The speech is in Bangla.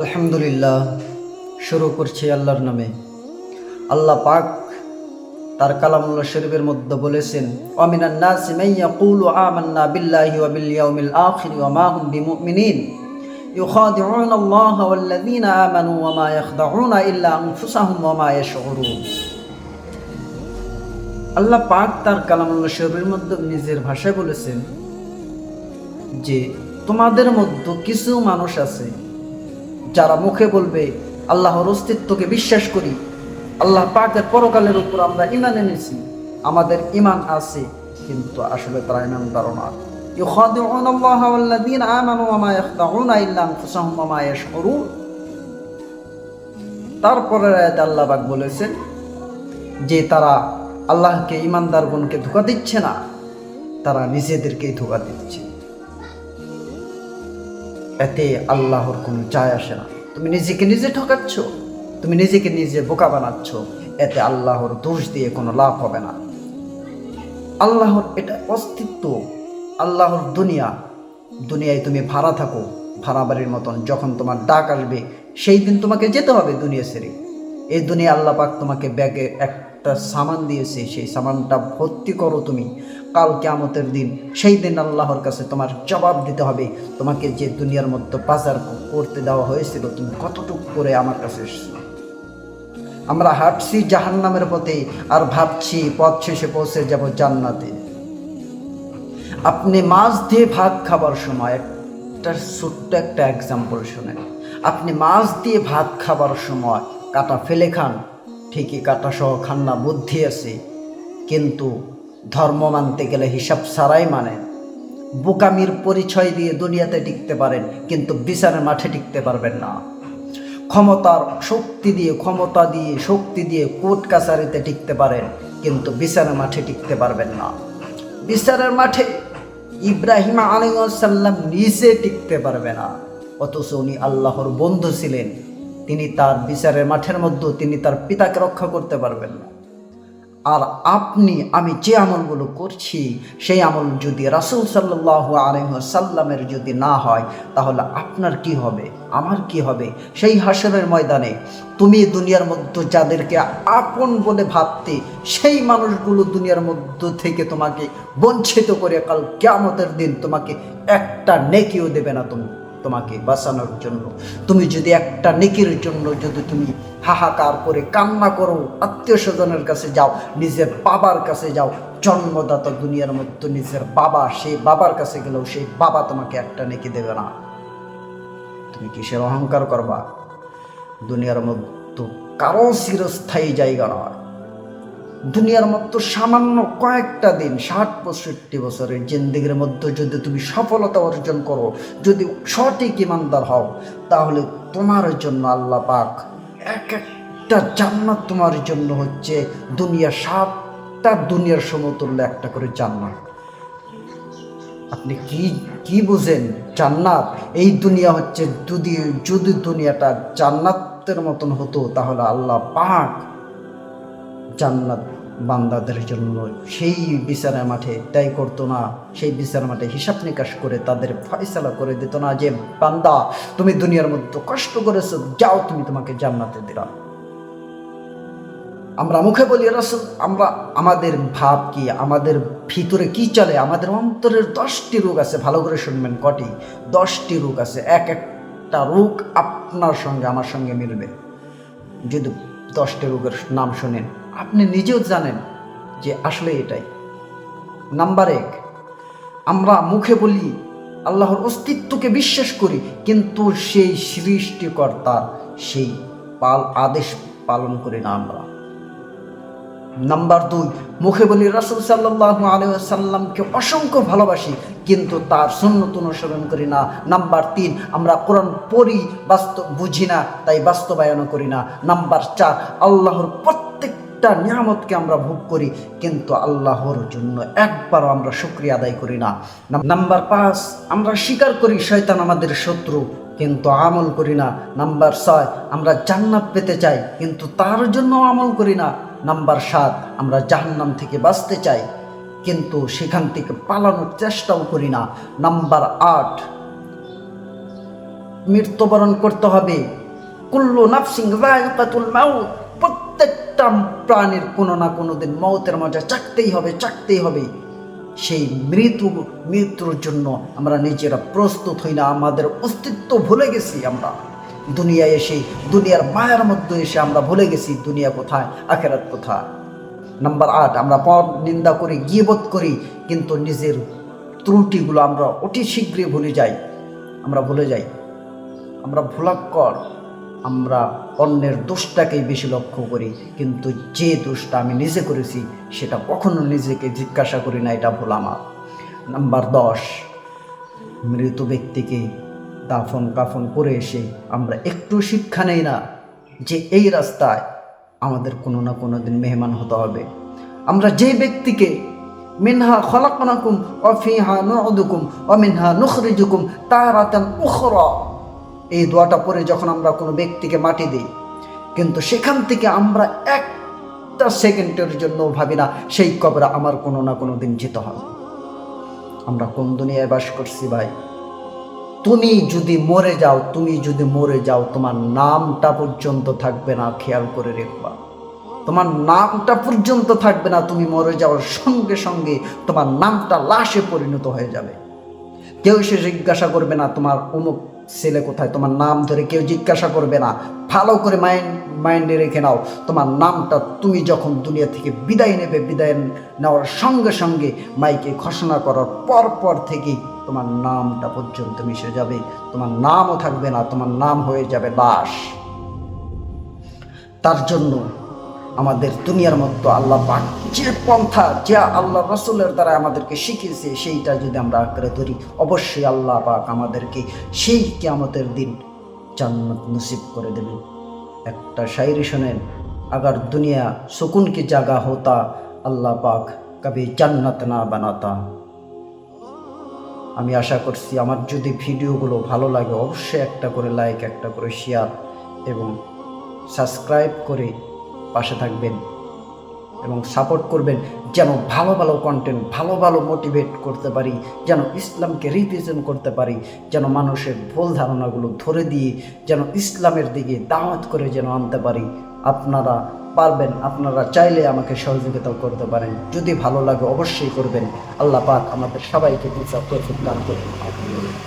আলহামদুলিল্লাহ, শুরু করছি আল্লাহর নামে। আল্লাহ পাক তার কালামুল্লা শরীফের মধ্যে বলেছেন আল্লাহ পাক তার কালামুল্লা শরীফের মধ্যে নিজের ভাষায় বলেছেন যে, তোমাদের মধ্যে কিছু মানুষ আছে যারা মুখে বলবে আল্লাহর অস্তিত্বকে বিশ্বাস করি আল্লাহ পাকের পরকালের উপর আমরা ইমান এনেছি আমাদের ইমান আছে কিন্তু আসলে তারা ইমান তারা না يخادعون الله والذين آمنوا وما يخدعون إلا أنفسهم وما يشعرون তারপরে আয়াতে আল্লাহ পাক বলেছেন যে তারা আল্লাহকে ইমানদারগণকে ধোকা দিচ্ছে না তারা নিজেদেরকেই ধোকা দিচ্ছে এতে আল্লাহর কোনো চায় আসে না। তুমি নিজেকে নিজে ঠকাচ্ছ, তুমি নিজেকে নিজে বোকা বানাচ্ছ, এতে আল্লাহর দোষ দিয়ে কোনো লাভ হবে না। আল্লাহর এটা অস্তিত্ব, আল্লাহর দুনিয়া। দুনিয়ায় তুমি ভাড়া থাকো, ভাড়া বাড়ির মতন যখন তোমার ডাক আসবে, সেই দিন তোমাকে যেতে হবে দুনিয়া ছেড়ে। এই দুনিয়া আল্লাহ পাক তোমাকে ব্যাগে একটা সামান দিয়েছে, সেই সামানটা ভর্তি করো তুমি। কাল কেমতের দিন সেই দিন আল্লাহর কাছে তোমার জবাব দিতে হবে। তোমাকে যে দুনিয়ার মধ্যে বাজার করতে দেওয়া হয়েছিল, তুমি কতটুকু করে আমার কাছে এসেছ? আমরা হাঁটছি জাহান্নামের পথে আর ভাবছি পথ শেষে পৌঁছে যাব জান্নাতে। আপনি মাছ দিয়ে ভাত খাবার সময়, একটা ছোট্ট একটা এক্সাম্পল শোনেন। আপনি মাছ দিয়ে ভাত খাবার সময় কাটা ফেলে খান ঠিকই কাটা সহ খান না বুদ্ধি আছে, কিন্তু ধর্ম মানতে গেলে হিসাব ছাড়াই মানেন বোকামির পরিচয় দিয়ে দুনিয়াতে টিকতে পারেন, কিন্তু বিচারের মাঠে টিকতে পারবেন না। ক্ষমতার শক্তি দিয়ে, ক্ষমতা দিয়ে, শক্তি দিয়ে কোর্ট কাছারিতে টিকতে পারেন, কিন্তু বিচারের মাঠে টিকতে পারবেন না। বিচারের মাঠে ইব্রাহিম আলাইসাল্লাম নিজে টিকতে পারবে না, অথচ উনি আল্লাহর বন্ধু ছিলেন। তিনি তার বিচারের মাঠের মধ্যে তিনি তার পিতাকে রক্ষা করতে পারবেন না। আর আপনি, আমি যে আমলগুলো করছি, সেই আমল যদি রাসুল সাল্লাহ আলহ্লামের যদি না হয়, তাহলে আপনার কি হবে? আমার কি হবে? সেই হাসরের ময়দানে তুমি দুনিয়ার মধ্যে যাদেরকে আপন বলে ভাবতে, সেই মানুষগুলো দুনিয়ার মধ্য থেকে তোমাকে বঞ্চিত করে কাল কেমতের দিন তোমাকে একটা নেকিও দেবে না তুমি। তোমাকে বাঁচানোর জন্য। তুমি যদি একটা নেকির জন্য যদি তুমি হাহাকার করে কান্না করো আত্মীয় স্বজনের কাছে যাও, নিজের বাবার কাছে যাও, জন্মদাতা দুনিয়ার মধ্যে নিজের বাবা, সেই বাবার কাছে গেলেও সেই বাবা তোমাকে একটা নেকি দেবে না। তুমি কিসের অহংকার করবা? দুনিয়ার মধ্যে কারও চিরস্থায়ী জায়গা নয়। দুনিয়ার মতো সামান্য কয়েকটা দিন, ষাট পঁয়ষট্টি বছরের জিন্দিগির মধ্যে যদি তুমি সফলতা অর্জন করো, যদি সঠিক ইমানদার হও, তাহলে তোমার জন্য আল্লাহ পাক এক একটা জান্নাত তোমার জন্য হচ্ছে দুনিয়া সাতটা দুনিয়ার সমতুল্য একটা করে জান্নাত। আপনি কি কি বুঝেন? জান্নাত, এই দুনিয়া হচ্ছে যদি যদি দুনিয়াটা জান্নাতের মতন হতো, তাহলে আল্লাহ পাক জান্নাত বান্দাদের জন্য। সেই বিচারের মাঠে তাই করতো না, সেই বিচার মাঠে হিসাব নিকাশ করে তাদের ফয়সালা করে দিত না যে, বান্দা, তুমি দুনিয়ার মধ্যে কষ্ট করেছ, যাও তুমি তোমাকে জান্নাতে দিলাম। আমরা মুখে বলি রসুল, আমরা, আমাদের ভাব কি? আমাদের ভিতরে কি চলে? আমাদের অন্তরের দশটি রোগ আছে, ভালো করে শুনবেন কটি। দশটি রোগ আছে, এক একটা রোগ আপনার সঙ্গে, আমার সঙ্গে মিলবে। যদি দশটি রোগের নাম শোনেন আপনি নিজেও জানেন যে আসলে এটাই। নাম্বার এক, আমরা মুখে বলি, আল্লাহর অস্তিত্বকে বিশ্বাস করি, কিন্তু সেই সৃষ্টিকর্তার সেই পাল, আদেশ পালন করি না আমরা। নাম্বার দুই, মুখে বলি, রাসুল সাল্লাহ আলহামকে অসংখ্য ভালোবাসি, কিন্তু তার সুন্নত অনুসরণ করি না। নাম্বার তিন, আমরা কোরআন পড়ি, বাস্তব বুঝি না, তাই বাস্তবায়ন করি না। নাম্বার চার, আল্লাহর প্রত্যেকটা নিয়ামতকে আমরা ভোগ করি, কিন্তু আল্লাহর জন্য একবারও আমরা শুক্রিয়া আদায় করি না। নাম্বার পাঁচ, আমরা স্বীকার করি শয়তান আমাদের শত্রু, কিন্তু আমল করি না। নাম্বার ছয়, আমরা জান্নাত পেতে চাই, কিন্তু তার জন্য আমল করি না। নাম্বার সাত, আমরা জাহান্নাম থেকে বাঁচতে চাই, কিন্তু সেখান থেকে পালানোর চেষ্টাও করি না। নাম্বার আট, মৃত্যুবরণ করতে হবে। কুল্লু নাফসিং মাউত প্রত্যেকটা প্রাণীর কোনো না কোনো দিন মৌতের মজা চাকতেই হবে চাকতেই হবে। সেই মৃত্যু, মৃত্যুর জন্য আমরা নিজেরা প্রস্তুত হই না, আমাদের অস্তিত্ব ভুলে গেছি আমরা। দুনিয়ায় এসে, দুনিয়ার মায়ার মধ্যে এসে আমরা ভুলে গেছি, দুনিয়া কোথায়, আখেরাত কোথায়। নাম্বার আট, আমরা পর নিন্দা করি গিয়েবোধ করি, কিন্তু নিজের ত্রুটিগুলো আমরা অতি শীঘ্রই ভুলে যাই। আমরা ভুলে যাই। আমরা ভোলাক্কর। আমরা অন্যের দোষটাকেই বেশি লক্ষ্য করি, কিন্তু যে দোষটা আমি নিজে করেছি, সেটা কখনো নিজেকে জিজ্ঞাসা করি না, এটা ভুল আমার। নাম্বার দশ, মৃত ব্যক্তিকে দাফন কাফন করে এসে আমরা একটু শিক্ষা নেই না যে এই রাস্তায় আমাদের কোনো না কোনো দিন মেহমান হতে হবে। আমরা যে ব্যক্তিকে মিনহা খলাকনাকুম অফিহা নুদুকুম অমিনহা নুখরিজুকুম তারাতান উখরা এই দোয়াটা পরে যখন আমরা কোনো ব্যক্তিকে মাটি দিই, কিন্তু সেখান থেকে আমরা একটা সেকেন্ডের জন্য ভাবি না, সেই কবরে আমার কোনো না কোনো দিন যেতে হবে। আমরা কোন দুনিয়ায় বাস করছি ভাই? তুমি যদি মরে যাও, তুমি যদি মরে যাও, তোমার নামটা পর্যন্ত থাকবে না, খেয়াল করে রেখবা। তোমার নামটা পর্যন্ত থাকবে না, তুমি মরে যাওয়ার সঙ্গে সঙ্গে তোমার নামটা লাশে পরিণত হয়ে যাবে। কেউ সে জিজ্ঞাসা করবে না, তোমার অমুক ছেলে কোথায়? তোমার নাম ধরে কেউ জিজ্ঞাসা করবে না। ভালো করে মাইন্ড, মাইন্ডে রেখে নাও, তোমার নামটা তুমি যখন দুনিয়া থেকে বিদায় নেবে, বিদায় নেওয়ার সঙ্গে সঙ্গে মাইকে ঘোষণা করার পর পর থেকেই তোমার নামটা পর্যন্ত মিশে যাবে। তোমার নামও থাকবে না, তোমার নাম হয়ে যাবে লাশ তার জন্য আমাদের দুনিয়ার মতো আল্লাহ পাক যে পন্থা, যে আল্লাহ রসুলের দ্বারা আমাদেরকে শিখিয়েছে, সেইটা যদি আমরা আঁকড়ে ধরি, অবশ্যই আল্লাহ পাক আমাদেরকে সেই আমাদের দিন জান্নাত নসিব করে দেবেন। একটা শায়রি শোনেন, আগার দুনিয়া সুকুন কি জাগা হতা, আল্লাহ পাক কবি জান্নাত না বানাতা। আমি আশা করছি আমার যদি ভিডিওগুলো ভালো লাগে, অবশ্যই একটা করে লাইক একটা করে শেয়ার এবং সাবস্ক্রাইব করে পাশে থাকবেন এবং সাপোর্ট করবেন যেন ভালো ভালো কন্টেন্ট ভালো ভালো মোটিভেট করতে পারি, যেন ইসলামকে রিপ্রেজেন্ট করতে পারি, যেন মানুষের ভুল ধারণাগুলো ধরে দিয়ে যেন ইসলামের দিকে দাওয়াত করে যেন আনতে পারি। আপনারা পারবেন, আপনারা চাইলে আমাকে সহযোগিতা করতে পারেন। যদি ভালো লাগে অবশ্যই করবেন। আল্লাহ পাক আমাদের সবাইকে দান করুন।